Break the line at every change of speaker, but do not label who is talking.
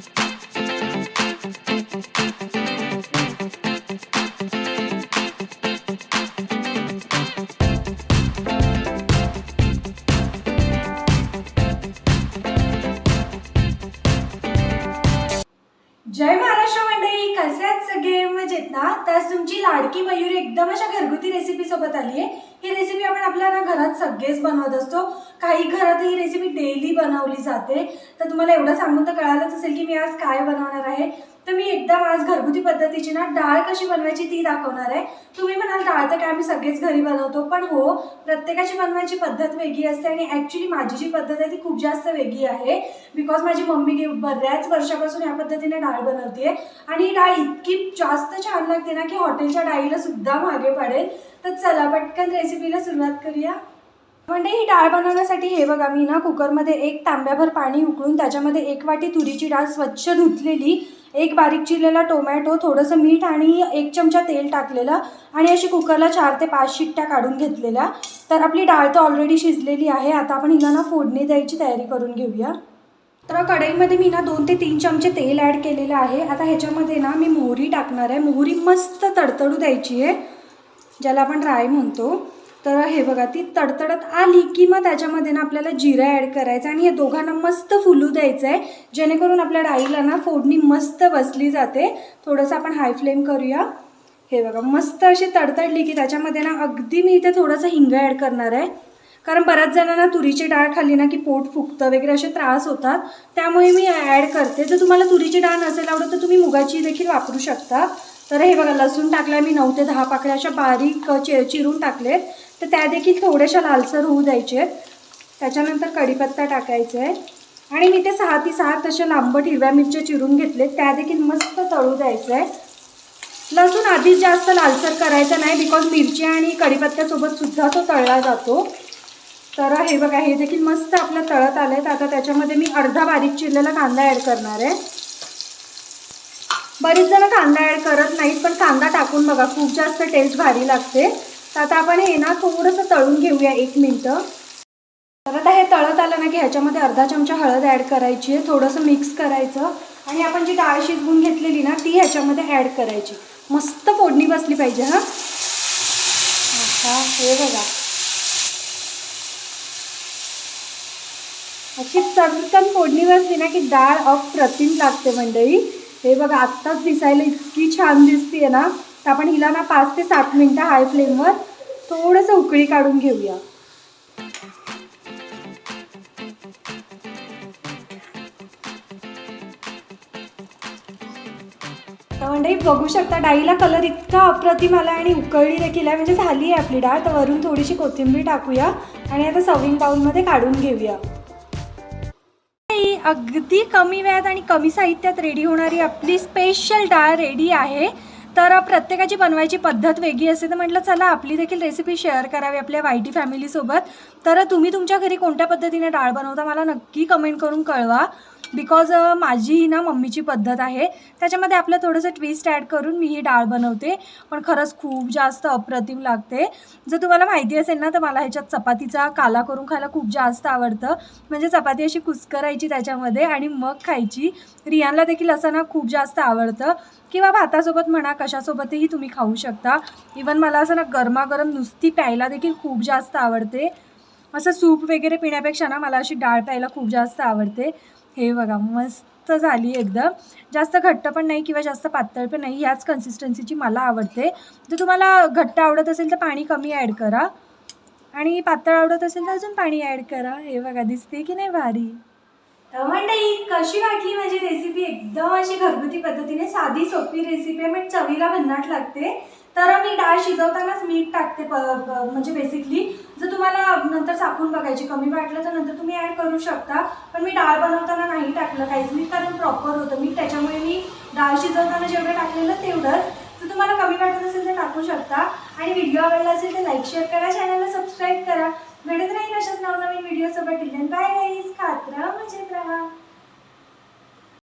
जय महाराष्ट्र मंडळी कसे आहेत सगळे? मजेत ना? तर तुमची लाडकी मयूर एकदम अशा घरगुती रेसिपी सोबत आली आहे. ही रेसिपी आपण आपल्या ना घरात सगळेच बनवत असतो. काही घरात ही रेसिपी डेली बनवली जाते. तर तुम्हाला एवढं सांगून तर कळालंच असेल की मी आज काय बनवणार आहे. तर मी एकदम आज घरगुती पद्धतीची ना डाळ कशी बनवायची ती दाखवणार आहे. तुम्ही म्हणाल डाळ तर काय आम्ही सगळेच घरी बनवतो पण हो प्रत्येकाची बनवायची पद्धत वेगळी असते आणि ॲक्च्युली माझी जी पद्धत आहे ती खूप जास्त वेगळी आहे. बिकॉज माझी मम्मी गे- बऱ्याच वर्षापासून या पद्धतीने डाळ बनवते आणि ही डाळ इतकी जास्त छान लागते ना की हॉटेलच्या डाळीला सुद्धा मागे पडेल. तर चला पटकन रेसिपीला सुरुवात करूया. म्हणजे ही डाळ बनवण्यासाठी हे बघा मी ना कुकरमध्ये एक तांब्याभर पाणी उकळून त्याच्यामध्ये एक वाटी तुरीची डाळ स्वच्छ धुतलेली एक बारीक चिरलेला टोमॅटो थोडंसं मीठ आणि एक चमचा तेल टाकलेलं आणि अशी कुकरला चार ते पाच शिट्ट्या काढून घेतलेल्या. तर आपली डाळ तर ऑलरेडी शिजलेली आहे आता आपण हिला ना फोडणी द्यायची तयारी करून घेऊया. तर कढईमध्ये मी ना दोन ते तीन चमचे तेल ॲड केलेलं आहे. आता ह्याच्यामध्ये ना मी मोहरी टाकणार आहे. मोहरी मस्त तडतडू द्यायची आहे. ज्याला आपण राय म्हणतो तर हे बघा ती तडतडत आली की मग त्याच्यामध्ये ना आपल्याला जिरं ॲड करायचं आणि या दोघांना मस्त फुलू द्यायचं आहे जेणेकरून आपल्या डाळीला ना फोडणी मस्त बसली जाते. थोडंसं आपण हाय फ्लेम करूया. हे बघा मस्त अशी तडतडली की त्याच्यामध्ये ना अगदी मी इथे थोडंसं हिंग ॲड करणार आहे. कारण बऱ्याच जणांना तुरीची डाळ खाल्ली ना की पोट फुगतं वगैरे असे त्रास होतात. त्यामुळे मी ॲड करते. जर तुम्हाला तुरीची डाळ नसेल आवडत तर तुम्ही मुगाची देखील वापरू शकता. तर हे बघा लसूण टाकल्या मी नऊ ते दहा पाकळ्या अशा बारीक चि चिरून टाकलेत. तर त्या देखील थोड्याशा लालसर होऊ द्यायचे. आहेत त्याच्यानंतर कढीपत्ता टाकायचा. आहे आणि मी ते सहा ती सहा तशा लांबट हिरव्या मिरच्या चिरून घेतले त्या देखील मस्त तळू द्यायचं. आहे लसूण आधीच जास्त लालसर करायचा नाही बिकॉज मिरची आणि कढीपत्त्यासोबत सुद्धा तो तळला जातो. तर हे बघा हे देखील मस्त आपलं तळत आलं आहे आता त्याच्यामध्ये मी अर्धा बारीक चिरलेला कांदा ॲड करणार आहे. बरीच जण कांदा ॲड करत नाहीत पण कांदा टाकून बघा खूप जास्त टेस्ट भारी लागते. तर आता आपण हे ना थोडंसं तळून घेऊया एक मिनटं. तर आता हे तळत आलं ना की ह्याच्यामध्ये अर्धा चमचा हळद ॲड करायची आहे थोडंसं मिक्स करायचं. आणि आपण जी डाळ शिजवून घेतलेली ना ती ह्याच्यामध्ये ॲड करायची. मस्त फोडणी बसली पाहिजे हां. अच्छा हे बघा. अशी चटकन फोडणी बसली ना की डाळ अप्रतिम लागते मंडळी. हे बघा आत्ताच दिसायला इतकी छान दिसते ना. तर आपण हिला ना पाच ते सात मिनटं हाय फ्लेमवर थोडंसं उकळी काढून घेऊया. तर मंडळी बघू शकता डाळीला कलर इतका अप्रतिम आला आणि उकळली देखील आहे. म्हणजे झाली आहे आपली डाळ. तर वरून थोडीशी कोथिंबीर टाकूया आणि आता सर्विंग बाउलमध्ये काढून घेऊया. अगदी कमी वेळात आणि कमी साहित्यात रेडी होणारी आपली स्पेशल डाळ रेडी आहे. तर प्रत्येकाची बनवायची पद्धत वेगळी असते. तर म्हटलं चला आपली देखील रेसिपी शेअर करावी आपल्या वाईटी फॅमिलीसोबत तर तुम्ही तुमच्या घरी कोणत्या पद्धतीने डाळ बनवता मला नक्की कमेंट करून कळवा. बिकॉज माझी ही ना मम्मीची पद्धत आहे त्याच्यामध्ये आपलं थोडंसं ट्विस्ट ॲड करून मी ही डाळ बनवते. पण खरंच खूप जास्त अप्रतिम लागते. जर तुम्हाला माहिती असेल ना तर मला ह्याच्यात चपातीचा काला करून खायला खूप जास्त आवडतं. म्हणजे चपाती अशी कुस्करायची त्याच्यामध्ये आणि मग खायची. रियानला देखील असं ना खूप जास्त आवडतं. किंवा भातासोबत म्हणा कशासोबतही तुम्ही खाऊ शकता. इवन मला असं ना गरमागरम नुसती प्यायला देखील खूप जास्त आवडते. असं सूप वगैरे पिण्यापेक्षा ना मला अशी डाळ प्यायला खूप जास्त आवडते. हे बघा मस्त झाली एकदम. जास्त घट्ट पण नाही किंवा जास्त पातळ पण नाही ह्याच कन्सिस्टन्सीची मला आवडते. जर तुम्हाला घट्ट आवडत असेल तर पाणी कमी ॲड करा. आणि पातळ आवडत असेल तर अजून पाणी ॲड करा. हे बघा दिसते की नाही भारी? तर मंडळी कशी वाटली माझी रेसिपी एकदम अशी घरगुती पद्धतीने साधी सोपी रेसिपी आहे. पण चवीला भन्नाट लागते. तर मी डाळ शिजवतानाच मीठ टाकते प म्हणजे बेसिकली जर तुम्हाला नंतर चाकून बघायची कमी वाटलं तर नंतर तुम्ही ॲड करू शकता. पण मी डाळ टाकलं. काहीच मीठ कारण प्रॉपर होतं. मी त्याच्यामुळे मी डाळ शिजवताना जेवढं टाकलेलं तेवढंच. तर तुम्हाला कमी वाटत असेल तर टाकू शकता. आणि व्हिडिओ आवडला असेल तर लाईक शेअर करा. चॅनलला सबस्क्राईब करा. भेटत राहील अशाच नवनवीन व्हिडिओसोबत टिल बाय गाईज खात्र मजेत राहा